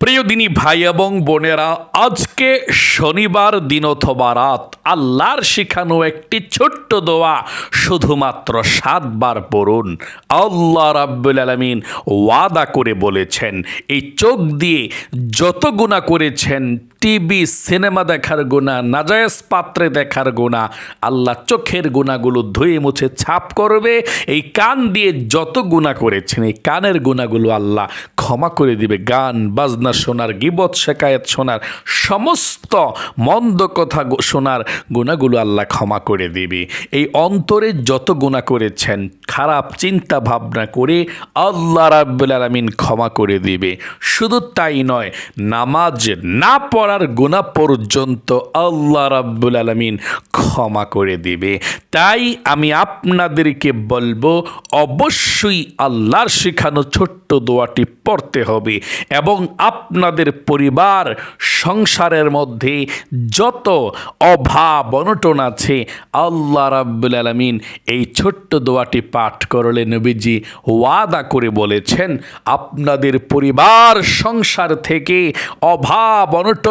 প্রিয় দিনী ভাই এবং বোনেরা, আজকে শনিবার দিন অথবা রাত আল্লাহর শিখানো একটি ছোট্ট দোয়া শুধুমাত্র সাতবার পড়ুন। আল্লাহ রাব্বুল আলমিন ওয়াদা করে বলেছেন, এই চোখ দিয়ে যত গুণা করেছেন টিভি, সিনেমা দেখার গুণা, নাজায়েজ পাত্রে দেখার গুণা, আল্লাহ চোখের গুণাগুলো ধুয়ে মুছে ছাপ করবে। এই কান দিয়ে যত গুণা করেছেন, এই কানের গুণাগুলো আল্লাহ ক্ষমা করে দিবে। গান, বাজনা শোনার, গিবত, শেখায়ত শোনার, সমস্ত মন্দ কথা শোনার গুণাগুলো আল্লাহ ক্ষমা করে দিবে। এই অন্তরে যত গুণা করেছেন, খারাপ চিন্তা ভাবনা করে আল্লাহ রাব্বুল আলামিন ক্ষমা করে দিবে। শুধু তাই নয়, নামাজ না পড়ার গুণা পর্যন্ত আল্লাহ রাব্বুল আলামিন ক্ষমা করে দিবে। তাই আমি আপনাদেরকে বলব, অবশ্যই আল্লাহর শেখানো ছোট্ট দোয়াটি পড়তে হবে এবং আপনাদের পরিবার, সংসারের মধ্যে যত অভাব, অনটন আছে, আল্লাহ রাব্বুল আলামিন এই ছোট্ট দোয়াটি পাঠ করলে নবীজি ওয়াদা করে বলেছেন, আপনাদের পরিবার, সংসার থেকে অভাব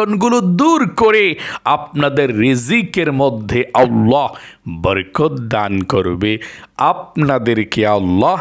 অনটনগুলো দূর করে আপনাদের রিজিকের মধ্যে আল্লাহ বরকত দান করবে। আপনাদেরকে আল্লাহ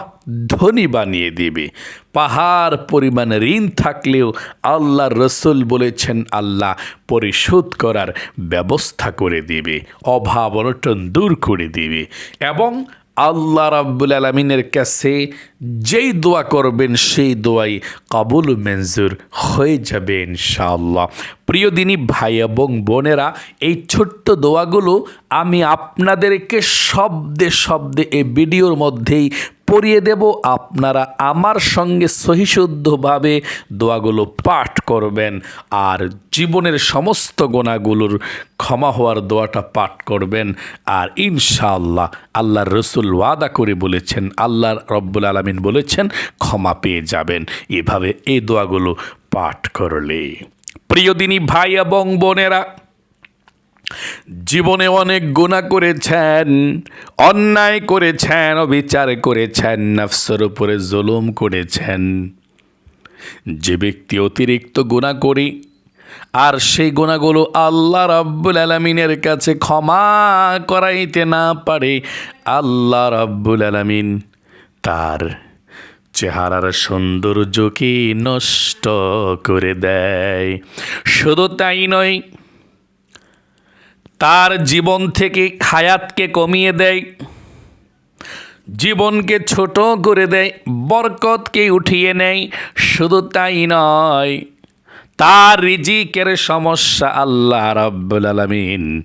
ধনী বানিয়ে দেবে। পাহাড় পরিমাণ ঋণ থাকলেও আল্লাহ রসুল বলেছেন, আল্লাহ পরিশোধ করার ব্যবস্থা করে দেবে, অভাব অনটন দূর করে দিবে। এবং আল্লাহ রাব্বুল আলমিনের কাছে যেই দোয়া করবেন, সেই দোয়াই কাবুল মঞ্জুর হয়ে যাবে ইনশাআল্লাহ। প্রিয় দিনী ভাই এবং বোনেরা, এই ছোট্ট দোয়াগুলো আমি আপনাদেরকে শব্দে শব্দে এই ভিডিওর মধ্যেই পড়িয়ে দেব। আপনারা আমার সঙ্গে সহিশুদ্ধভাবে দোয়াগুলো পাঠ করবেন আর জীবনের সমস্ত গোনাগুলোর ক্ষমা হওয়ার দোয়াটা পাঠ করবেন। আর ইনশাআল্লাহ আল্লাহর রসুল ওয়াদা করে বলেছেন, আল্লাহ রব্বুল আলমিন বলেছেন, ক্ষমা পেয়ে যাবেন। এভাবে এই দোয়াগুলো পাঠ করলে। প্রিয় দিনী ভাই এবং বোনেরা, জীবনে অনেক গুণা করেছেন, অন্যায় করেছেন, অবিচার করেছেন, নফসের উপরে জুলুম করেছেন। যে ব্যক্তি অতিরিক্ত গুণা করি, আর সেই গুণাগুলো আল্লাহ রাব্বুল আলমিনের কাছে ক্ষমা করাইতে না পারে, আল্লাহ রাব্বুল আলমিন তার চেহারার সৌন্দর্যকে নষ্ট করে দেয়। শুধু তাই নয়, তার জীবন থেকে হায়াতকে কমিয়ে দেয়, জীবনকে ছোট করে দেয়, বরকতকে উঠিয়ে নেয়। শুধু তাই নয় তার রিজিকের সমস্যা আল্লাহ রাব্বুল আলামিন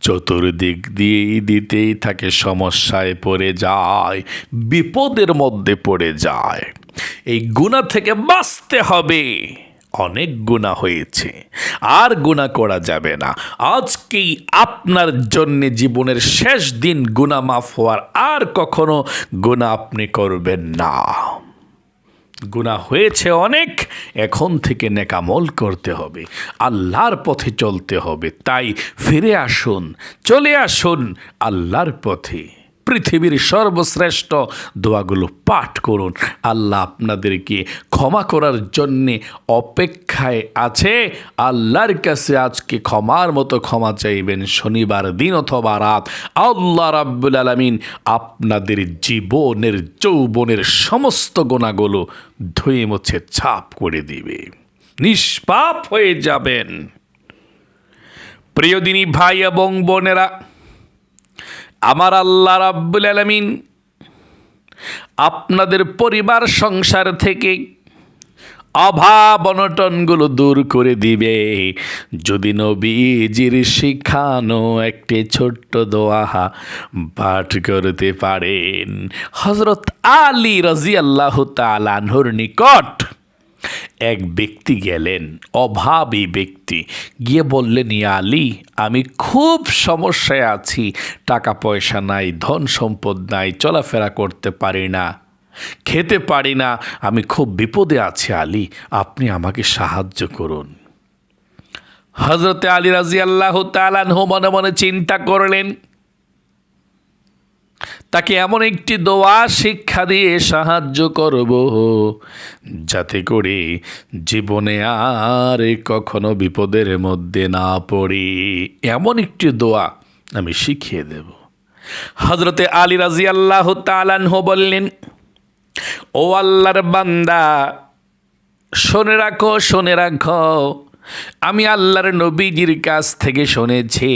চতুর্দিক দিয়েই দিতেই থাকে সমস্যায় পড়ে যায়, বিপদের মধ্যে পড়ে যায়। এই গুণা থেকে বাঁচতে হবে। অনেক গুণা হয়েছে, আর গুণা করা যাবে না। আজকেই আপনার জন্য জীবনের শেষ দিন গুণা মাফ হওয়ার আর কখনো গুণা আপনি করবেন না। গুণা হয়েছে অনেক, এখন থেকে নেকামল করতে হবে, আল্লাহর পথে চলতে হবে। তাই ফিরে আসুন, চলে আসুন আল্লাহর পথে। পৃথিবীর সর্বশ্রেষ্ঠ দোয়াগুলো পাঠ করুন। আল্লাহ আপনাদেরকে ক্ষমা করার জন্যে অপেক্ষায় আছে। আল্লাহর কাছে আজকে ক্ষমার মতো ক্ষমা চাইবেন শনিবার দিন অথবা রাত। আল্লাহ রাব্বুল আলমিন আপনাদের জীবনের, যৌবনের সমস্ত গোনাগুলো ধুয়ে মুছে ছাপ করে দিবে। নিষ্পাপ হয়ে যাবেন। প্রিয়দিনী ভাই এবং বোনেরা আমার আল্লাহ রাব্বুল আলমিন আপনাদের পরিবার সংসার থেকে অভাব অনটনগুলো দূর করে দিবে। যদি নবীজির শিখানো একটি ছোট্ট দোয়া পাঠ করতে পারেন। হজরত আলী রাজি আল্লাহ তালানহুর নিকট এক ব্যক্তি গেলেন, অভাবী ব্যক্তি। গিয়ে বললেন, ইয়া আলী, আমি খুব সমস্যায় আছি। টাকা পয়সা নাই ধন সম্পদ নাই, চলাফেরা করতে পারি না, খেতে পারি না। আমি খুব বিপদে আছি, আলী, আপনি আমাকে সাহায্য করুন। হজরতে আলী রাজি আল্লাহ তালানহু মনে মনে চিন্তা করলেন তাকে এমন একটি দোয়া, শিক্ষা দিয়ে সাহায্য করব, যাতে করে জীবনে আর কখনো বিপদের মধ্যে না পড়ি। এমন একটি দোয়া আমি শিখিয়ে দেব। হজরতে আলী রাজি আল্লাহ তালানহ বললেন, ও আল্লাহর বান্দা, শোনে রাখো শোনে রাখো আমি আল্লাহর নবীজির কাছ থেকে শুনেছি,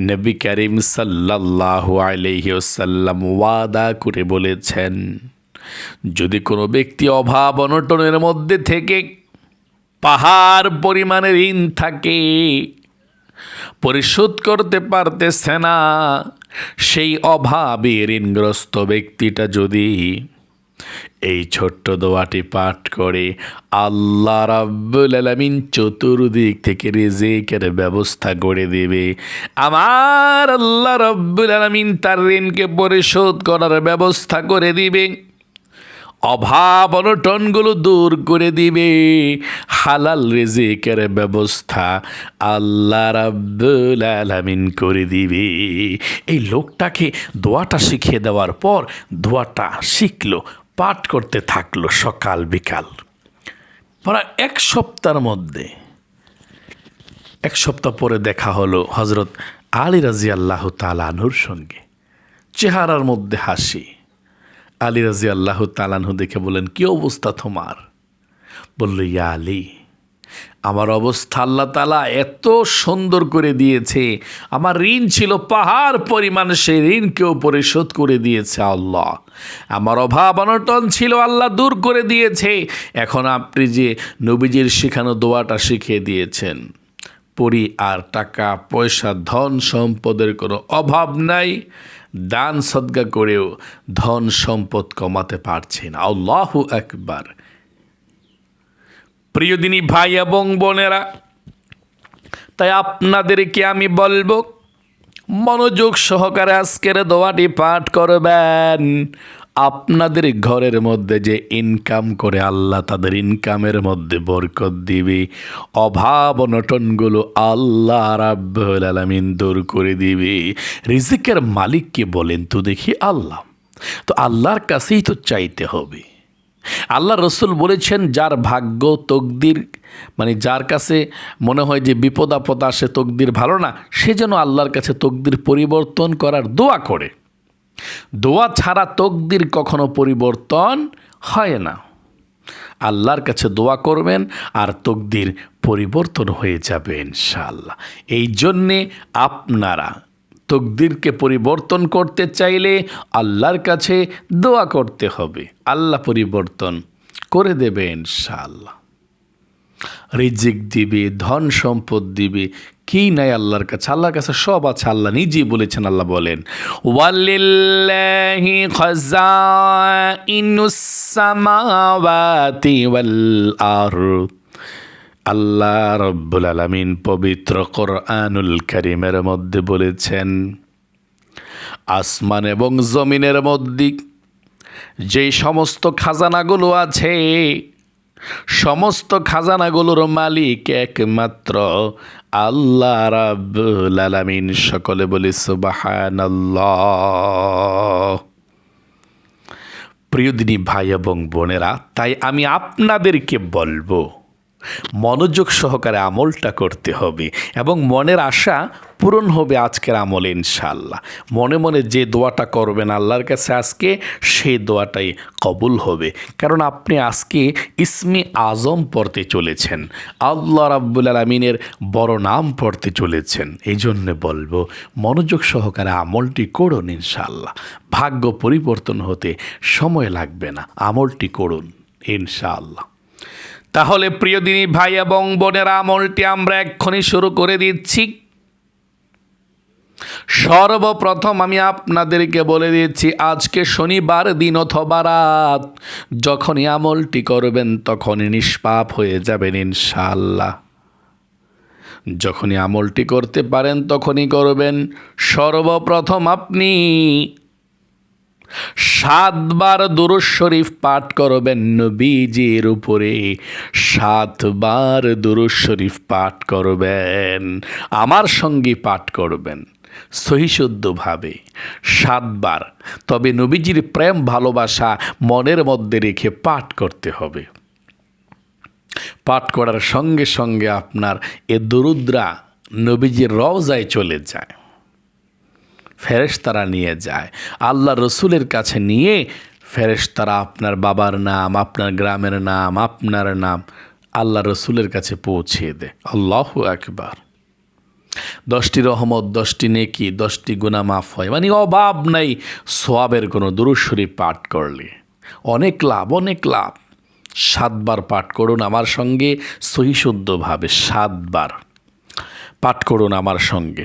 নবী করিম সাল্লাহ আলহিসাল্লাম ওয়াদা করে বলেছেন, যদি কোনো ব্যক্তি অভাব অনটনের মধ্যে থেকে পাহাড় পরিমাণে ঋণ থাকে, পরিশোধ করতে পারতেছে না, সেই অভাবে ঋণগ্রস্ত ব্যক্তিটা যদি এই ছোট্ট দোয়াটি পাঠ করে আল্লাহ রাব্বুল আলামিন চতুর্দিক থেকে রিজিকের ব্যবস্থা করে দেবে। আমার আল্লাহ রাব্বুল আলামিন তার ঋণকে পরিশোধ করার ব্যবস্থা করে দিবে। অভাব অনটনগুলো দূর করে দিবে। হালাল রিজিকের ব্যবস্থা আল্লাহ রাব্বুল আলামিন করে দিবে। এই লোকটাকে দোয়াটা শিখিয়ে দেওয়ার পর দোয়াটা শিখলো পাঠ করতে থাকল সকাল বিকাল। প্রায় এক সপ্তাহের মধ্যে, এক সপ্তাহ পরে দেখা হলো হজরত আলী রাজি আল্লাহ তালানহুর সঙ্গে। চেহারার মধ্যে হাসি। আলী রাজি আল্লাহ তালানহু দেখে বলেন কি অবস্থা তোমার? বলল, ইয়া আলী। আমার অবস্থা আল্লাহ তালা এত সুন্দর করে দিয়েছে। আমার ঋণ ছিল পাহাড় পরিমাণ, সেই ঋণকেও পরিশোধ করে দিয়েছে আল্লাহ। আমার অভাব অনটন ছিল, আল্লাহ দূর করে দিয়েছে। এখন আপনি যে নবীজির শেখানো দোয়াটা শিখিয়ে দিয়েছেন, পরি আর টাকা, পয়সা, ধন সম্পদের কোনো অভাব নাই। দান সদ্গা করেও ধন সম্পদ কমাতে পারছে না আল্লাহু একবার প্রিয়দিনী ভাই এবং বোনেরা, তাই আপনাদেরকে আমি বলব, মনোযোগ সহকারে আজকের দোয়াটি পাঠ করবেন। আপনাদের ঘরের মধ্যে যে ইনকাম করে আল্লাহ তাদের ইনকামের মধ্যে বরকত দিবে, অভাব অনটনগুলো আল্লাহ রাব্বুল আলামিন দূর করে দিবে। রিজিকের মালিককে বলেন, তো দেখি আল্লাহ, তো আল্লাহর কাছেই তো চাইতে হবে। আল্লাহ রসুল বলেছেন, যার ভাগ্য তকদির মানে যার কাছে মনে হয় যে বিপদ আপদ আসে তকদির ভালো না, সে যেন আল্লাহর কাছে তকদির পরিবর্তন করার দোয়া করে। দোয়া ছাড়া তকদির কখনো পরিবর্তন হয় না। আল্লাহর কাছে দোয়া করবেন আর তকদির পরিবর্তন হয়ে যাবে ইনশাআল্লাহ। এই জন্যে আপনারা তকদিরকে পরিবর্তন করতে চাইলে আল্লাহর কাছে দোয়া করতে হবে। আল্লাহ পরিবর্তন করে দেবে ইনশাআল্লাহ। রিজিক দিবে, ধন সম্পদ দিবে, কি নাই আল্লাহর কাছে? আল্লাহর কাছে সব আছে, আল্লাহ নিজেই বলেছেন, আল্লাহ বলেন, ওয়ালিল্লাহি খাজাইনুস সামাওয়াতি ওয়াল আরদ। আল্লাহ রব্বুল আলমিন পবিত্র কোরআনুল করিমের মধ্যে বলেছেন, আসমান এবং জমিনের মধ্যে যে সমস্ত খাজানাগুলো আছে, সমস্ত খাজানাগুলোর মালিক একমাত্র আল্লাহ রাব্বুল আলামিন। সকলে বলি, সুবহানাল্লাহ। প্রিয়দিনী ভাই এবং বোনেরা, তাই আমি আপনাদেরকে বলব মনোযোগ সহকারে আমলটা করতে হবে এবং মনের আশা পূরণ হবে আজকের আমলে ইনশাল্লাহ মনে মনে যে দোয়াটা করবেন আল্লাহর কাছে আজকে, সেই দোয়াটাই কবুল হবে। কারণ আপনি আজকে ইসমি আজম পড়তে চলেছেন। আল্লাহ রাব্বুল আলমিনের বড় নাম পড়তে চলেছেন। এই জন্যে বলব, মনোযোগ সহকারে আমলটি করুন ইনশাল্লাহ ভাগ্য পরিবর্তন হতে সময় লাগবে না। আমলটি করুন ইনশাআল্লাহ। তাহলে প্রিয় দিনী ভাই এবং বোনের, আমলটি আমরা এক্ষুনি শুরু করে দিচ্ছি। সর্বপ্রথম আমি আপনাদেরকে বলে দিচ্ছি আজকে শনিবার, দিন অথবা রাত, যখনই আমলটি করবেন তখনই নিষ্পাপ হয়ে যাবেন ইনশাল্লাহ যখনই আমলটি করতে পারেন তখনই করবেন। সর্বপ্রথম আপনি সাতবার দুরুজ শরীফ পাঠ করবেন নবীজির উপরে। সাতবার দুরুজ শরীফ পাঠ করবেন, আমার সঙ্গে পাঠ করবেন সহিশুদ্ধভাবে সাতবার, তবে নবীজির প্রেম, ভালোবাসা মনের মধ্যে রেখে পাঠ করতে হবে। পাঠ করার সঙ্গে সঙ্গে আপনার এ দরুদ্রা নবীজির রওজায় চলে যায়। ফেরেশতারা নিয়ে যায়। আল্লাহ রসুলের কাছে নিয়ে ফেরেশতারা আপনার বাবার নাম, আপনার গ্রামের নাম, আপনার নাম আল্লাহ রসুলের কাছে পৌঁছিয়ে দেয় আল্লাহ একবার দশটি রহমত, দশটি নেকি, দশটি গুণা মাফ হয়। মানে অভাব নাই সোয়াবের কোনো দুরুশ্বরী পাঠ করলে। অনেক লাভ অনেক লাভ। সাতবার পাঠ করুন আমার সঙ্গে, সহিশুদ্ধভাবে সাতবার পাঠ করুন আমার সঙ্গে।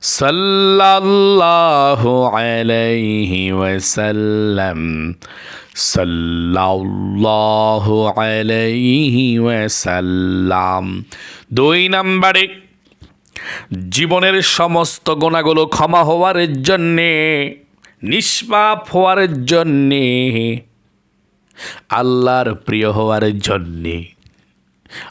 সাল্লাল্লাহু আলাইহি ওয়াসাল্লাম। সাল্লাল্লাহু আলাইহি ওয়াসাল্লাম। দুই নম্বরে, জীবনের সমস্ত গোনাগুলো ক্ষমা হওয়ার জন্যে, নিষ্পাপ হওয়ার জন্যে, আল্লাহর প্রিয় হওয়ার জন্যে।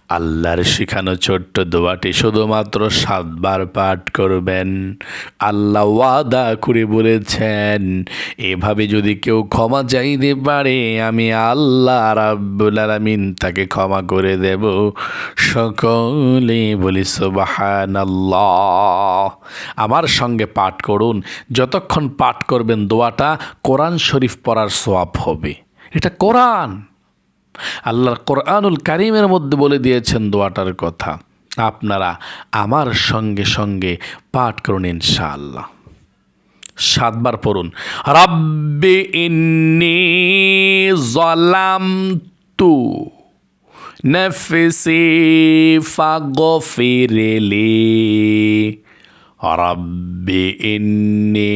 আল্লাহর শেখানো ছোট্ট দোয়াটি শুধুমাত্র সাতবার পাঠ করবেন। আল্লাহ ওয়াদা করে বলেছেন, এভাবে যদি কেউ ক্ষমা চাইতে পারে, আমি আল্লাহ রাব্বুল আলামিন তাকে ক্ষমা করে দেব। সকলে বলি সুবাহান আমার সঙ্গে পাঠ করুন। যতক্ষণ পাঠ করবেন দোয়াটা কোরআন শরীফ পড়ার সোয়াব হবে। এটা কোরআন। আল্লাহর কোরআনুল কারিমের মধ্যে বলে দিয়েছেন দোয়াটার কথা। আপনারা আমার সঙ্গে সঙ্গে পাঠ করুন ইনশাআল্লাহ। সাতবার পড়ুন, রাব্বে ইন্নি জলাম তু নেফিসি ফাগো ফিরেলি রব্বে ইন্নি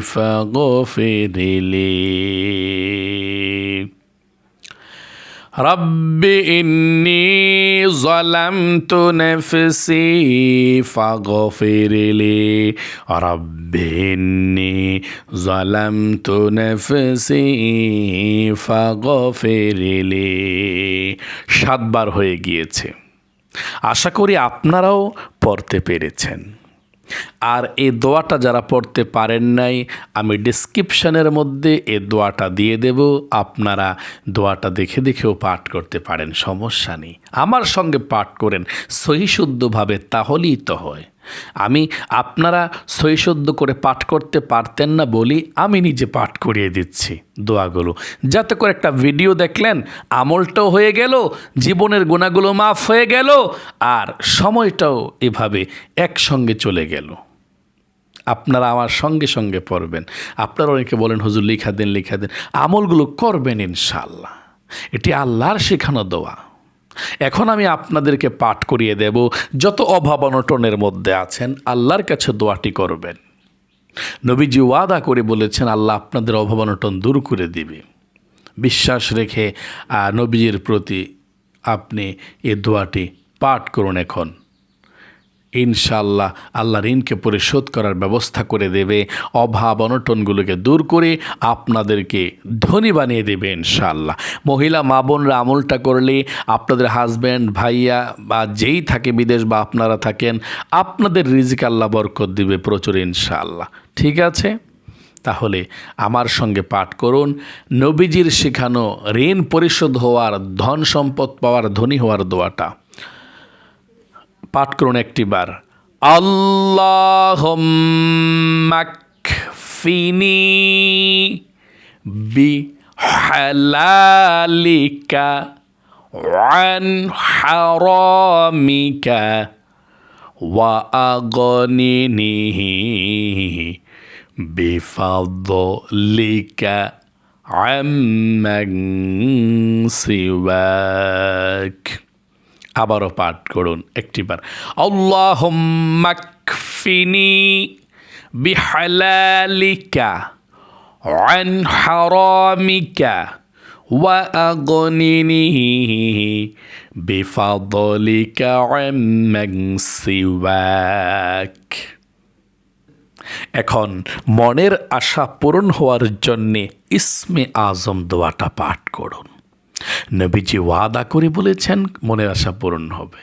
فاغفر لي رب إني ظلمت نفسي فاغفر لي رب إني ظلمت نفسي فاغفر لي সাতবার হয়ে গিয়েছে আশা করি আপনারাও পড়তে পেরেছেন আর এই দোয়াটা যারা পড়তে পারেন নাই, আমি ডিসক্রিপশনের মধ্যে এ দোয়াটা দিয়ে দেব। আপনারা দোয়াটা দেখে দেখেও পাঠ করতে পারেন, সমস্যা নেই। আমার সঙ্গে পাঠ করেন, সহিশুদ্ধভাবে তাহলেই তো হয়। আমি আপনারা সহিশুদ্ধ করে পাঠ করতে পারতেন না বলি আমি নিজে পাঠ করিয়ে দিচ্ছি। দোয়াগুলো। যাতে করে একটা ভিডিও দেখলেন, আমলটাও হয়ে গেল, জীবনের গোনাগুলো মাফ হয়ে গেল, আর সময়টাও এভাবে একসঙ্গে চলে গেল। আপনারা আমার সঙ্গে সঙ্গে পড়বেন। আপনারা অনেকে বলেন, হুজুর, লিখা দেন লিখা দেন। আমলগুলো করবেন ইনশাল্লাহ এটি আল্লাহর শেখানো দোয়া। এখন আমি আপনাদেরকে পাঠ করিয়ে দেব। যত অভাব অনটনের মধ্যে আছেন, আল্লাহর কাছে দোয়াটি করবেন। নবীজি ওয়াদা করে বলেছেন, আল্লাহ আপনাদের অভাব অনটন দূর করে দিবে। বিশ্বাস রেখে নবীজির প্রতি আপনি এ দোয়াটি পাঠ করুন এখন। ইনশাল্লাহ আল্লাহ ঋণকে পরিশোধ করার ব্যবস্থা করে দেবে, অভাব অনটনগুলোকে দূর করে আপনাদেরকে ধনী বানিয়ে দেবে ইনশাল্লাহ মহিলা, মা বোনরা আমলটা করলে আপনাদের হাজব্যান্ড ভাইয়া বা যেই থাকে বিদেশ বা আপনারা থাকেন, আপনাদের রিজিক আল্লাহ বরকত দিবে প্রচুর ইনশাল্লাহ ঠিক আছে? তাহলে আমার সঙ্গে পাঠ করুন। নবীজির শেখানো ঋণ পরিশোধ হওয়ার ধন সম্পদ পাওয়ার ধনী হওয়ার দোয়াটা। পাঠ করুন একটিবার আল্লাহ ফিনি বি হালালিকা عن حرامك وأغننه بفضلك عمن سواك আবারও পাঠ করুন একটিবার আল্লাহুম্মাকফিনি বিহালালিকা عن حرامك وأغنني بفضلك عمن سواك এখন মনের আশা পূরণ হওয়ার জন্যে ইসমে আজম দোয়াটা পাঠ করুন নবীজি ওয়াদা করে বলেছেন, মনের আশা পূরণ হবে।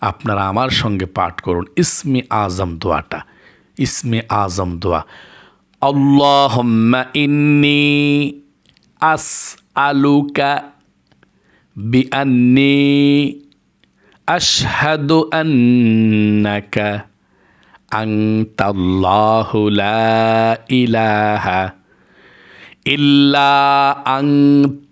আপনারা আমার সঙ্গে পাঠ করুন। ইসমি আজম দোয়াটা। ইসমি আজম দোয়া। আল্লাহ ইন্নি আস আলুকা বিআন্নি আশহাদু আন্নাকা আংতাল্লাহু ইলাহা ইল্লা আংত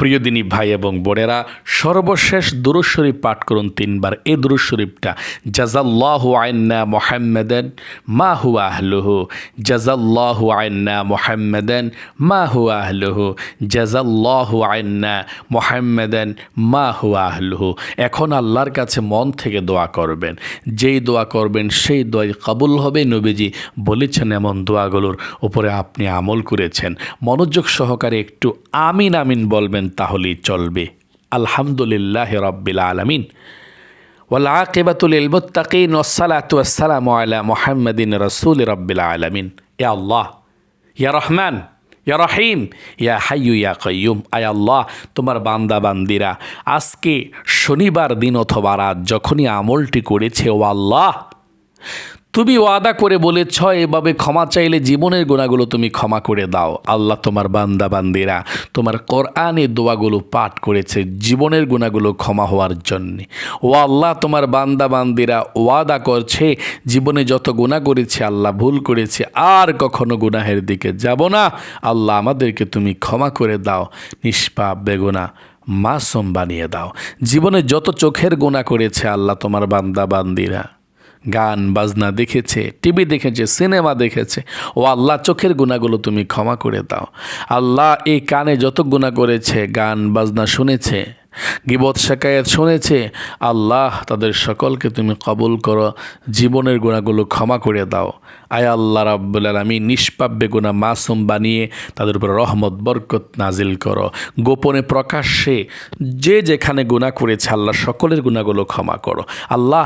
প্রিয় দিনী ভাই এবং বোনেরা, সর্বশেষ দুরুদ শরীফ পাঠ করুন তিনবার। এই দুরুদ শরীফটা জাজাল্লাহু আইন্না মোহাম্মদান মা হু আহলুহু জাজাল্লাহু আইন্না মোহাম্মদান মা হু আহলুহু জাজাল্লাহু আইন্না মোহাম্মদান মা হু আহলুহু এখন আল্লাহর কাছে মন থেকে দোয়া করবেন। যেই দোয়া করবেন, সেই দোয়াই কবুল হবে। নবীজি বলেছেন এমন দোয়াগুলোর উপরে আপনি আমল করেছেন। মনোযোগ সহকারে একটু আমিন আমিন বলবেন। তাহলেই চলবে। আলহামদুলিল্লাহ রব্বিল আলমিন। ওয়ালাকিবাতুল ইলমুত্তাকিন ওয়াসসালাতু ওয়াসসালামু রাসূল রব্বিল আলামিন। ইয়া আল্লাহ, ইয়া রহমান, ইয়া রহিম, ইয়া হাইয়ু, ইয়া কয়ুম আয় আল্লাহ, তোমার বান্দা বান্দিরা, আজকে শনিবার দিন অথবা রাত যখনই আমলটি করেছে, ও আল্লাহ তুমি ওয়াদা করে বলেছ, এভাবে ক্ষমা চাইলে জীবনের গোনাগুলো তুমি ক্ষমা করে দাও। আল্লাহ তোমার বান্দা, বান্দিরা, তোমার কোরআনে দোয়াগুলো পাঠ করেছে জীবনের গুণাগুলো ক্ষমা হওয়ার জন্যে। ও আল্লাহ, তোমার বান্দা, বান্দিরা, ওয়াদা করছে, জীবনে যত গুণা করেছে, আল্লাহ ভুল করেছে, আর কখনো গুনাহের দিকে যাব না। আল্লাহ আমাদেরকে তুমি ক্ষমা করে দাও, নিষ্পাপ, বেগুনা, মাসুম বানিয়ে দাও। জীবনে যত চোখের গুণা করেছে, আল্লাহ তোমার বান্দা, বান্দিরা। গান, বাজনা দেখেছে, টিভি দেখেছে, সিনেমা দেখেছে। ও আল্লাহ, চোখের গুণাগুলো তুমি ক্ষমা করে দাও। আল্লাহ এই কানে যত গুণা করেছে, গান, বাজনা শুনেছে, গিবত শেখায়ত শুনেছে, আল্লাহ তাদের সকলকে তুমি কবুল করো, জীবনের গুণাগুলো ক্ষমা করে দাও। আয় আল্লাহ রাব্বুল আলমী নিষ্পাব্যে গুণা মাসুম বানিয়ে তাদের উপর রহমত, বরকত নাজিল করো। গোপনে প্রকাশ্যে যে যেখানে গুণা করেছে, আল্লাহ সকলের গুণাগুলো ক্ষমা করো। আল্লাহ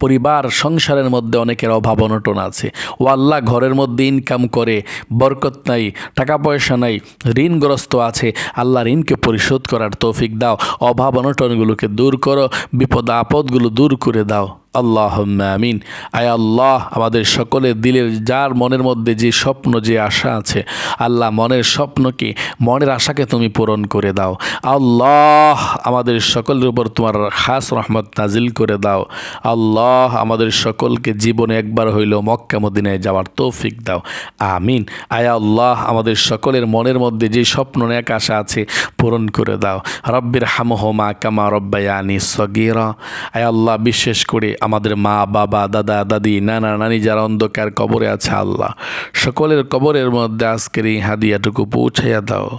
পরিবার, সংসারের মধ্যে অনেকের অভাব অনটন আছে। ও আল্লাহ ঘরের মধ্যে ইনকাম করে, বরকত নাই, টাকা পয়সা নাই, ঋণগ্রস্ত আছে আল্লাহ ঋণকে পরিশোধ করার তৌফিক দাও, অভাব অনটনগুলোকে দূর করো, বিপদ আপদগুলো দূর করে দাও। আল্লাহ আমিন। আয় আল্লাহ, আমাদের সকলের দিলের যার মনের মধ্যে যে স্বপ্ন, যে আশা আছে, আল্লাহ মনের স্বপ্নকে, মনের আশাকে তুমি পূরণ করে দাও। আল্লাহ আমাদের সকলের উপর তোমার খাস রহমত নাজিল করে দাও। আল্লাহ আমাদের সকলকে জীবনে একবার হইল মক্কা মদিনায় যাওয়ার তৌফিক দাও। আমিন। আয় আল্লাহ আমাদের সকলের মনের মধ্যে যে স্বপ্ন এক আশা আছে, পূরণ করে দাও। রব্বির হামহমা কামা রব্বায়ানি সগিরা। আয় আল্লাহ, বিশেষ করে আমাদের মা, বাবা, দাদা, দাদি, নানা, নানি যারা অন্ধকার কবরে আছে, আল্লাহ। সকলের কবরের মধ্যে আজকের এই হাদিয়াটুকু পৌঁছাইয়া দাও।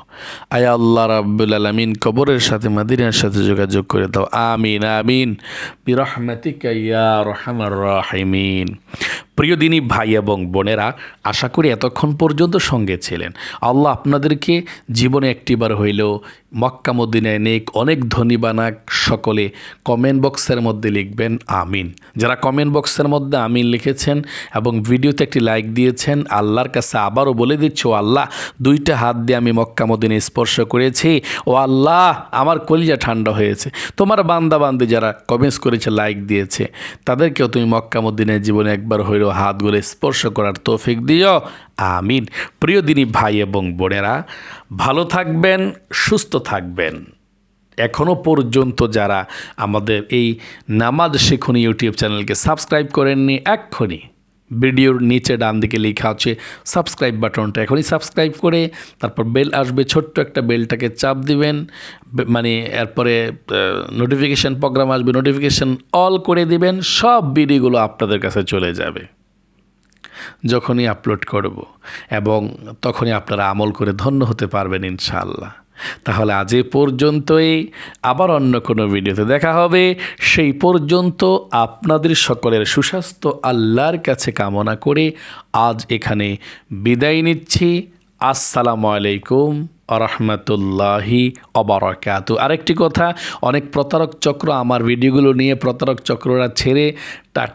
আয়া আল্লাহ রাব্বুল আলমিন কবরের সাথে মাদিনার সাথে যোগাযোগ করে দাও। আমিন আমিন। প্রিয় দিনী ভাই এবং বোনেরা, আশা করি এতক্ষণ পর্যন্ত সঙ্গে ছিলেন। আল্লাহ আপনাদেরকে জীবনে একটিবার হইলেও মক্কা মদিনায় নেক অনেক ধনী বানাক সকলে কমেন্ট বক্সের মধ্যে লিখবেন, আমিন। যারা কমেন্ট বক্সের মধ্যে আমিন লিখেছেন এবং ভিডিওতে একটি লাইক দিয়েছেন, আল্লাহর কাছে আবারও বলে দিচ্ছ আল্লাহ, দুইটা হাত দিয়ে আমি মক্কা মদিনায় স্পর্শ করেছি। ও আল্লাহ, আমার কলিজা ঠান্ডা হয়েছে। তোমার বান্দা বান্দি যারা কমেন্টস করেছে লাইক দিয়েছে, তাদেরকেও তুমি মক্কা মদিনায় জীবনে একবার হইলেও হাতগুলো স্পর্শ করার তৌফিক দিও। আমিন। প্রিয় দিনী ভাই এবং বোনেরা, ভালো থাকবেন, সুস্থ থাকবেন। এখনও পর্যন্ত যারা আমাদের এই নামাজ শিখুন ইউটিউব চ্যানেলকে সাবস্ক্রাইব করেননি, এক্ষুনি ভিডিওর নিচে ডান দিকে লেখা আছে সাবস্ক্রাইব বাটনটা। এখনই সাবস্ক্রাইব করে তারপর বেল আসবে, ছোট্ট একটা বেলটাকে চাপ দিবেন। মানে এরপরে নোটিফিকেশান প্রোগ্রাম আসবে নোটিফিকেশান অল করে দিবেন, সব ভিডিওগুলো আপনাদের কাছে চলে যাবে। যখনই আপলোড করব এবং তখনই আপনারা আমল করে ধন্য হতে পারবেন ইনশাআল্লাহ। তাহলে আজ এ পর্যন্তই। আবার অন্য কোনো ভিডিওতে দেখা হবে। সেই পর্যন্ত আপনাদের সকলের সুস্বাস্থ্য, আল্লাহর কাছে কামনা করে আজ এখানে বিদায় নিচ্ছি। আসসালামু আলাইকুম। রহমতুল্লাহি অবরাকাত। আরেকটি কথা, অনেক প্রতারক চক্র আমার ভিডিওগুলো নিয়ে প্রতারক চক্ররা ছেড়ে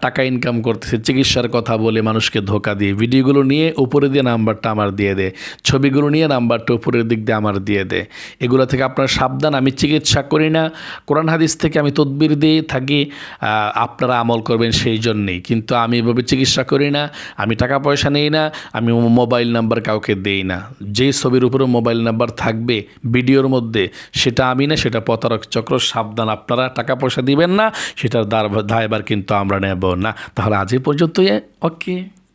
টাকা ইনকাম করতেছে, চিকিৎসার কথা বলে মানুষকে ধোকা দিয়ে। ভিডিওগুলো নিয়ে উপরে দিয়ে নাম্বারটা আমার দিয়ে দেয় ছবিগুলো নিয়ে নাম্বারটা উপরের দিক দিয়ে আমার দিয়ে দেয় এগুলো থেকে আপনার সাবধান, আমি চিকিৎসা করি না। কোরআন হাদিস থেকে আমি তদবির দিয়ে থাকি আপনারা আমল করবেন সেই জন্যেই। কিন্তু আমি এভাবে চিকিৎসা করি না, আমি টাকা পয়সা নেই না, আমি মোবাইল নাম্বার কাউকে দেই না। যে ছবির উপরে মোবাইল নাম্বার থাকবে ভিডিওর মধ্যে। সেটা আমি না সেটা প্রতারক চক্র, সাবধান আপনারা, টাকা পয়সা দিবেন না, সেটার দায় দায়বার কিন্তু আমরা নেব না। তাহলে আজ পর্যন্তই, ওকে।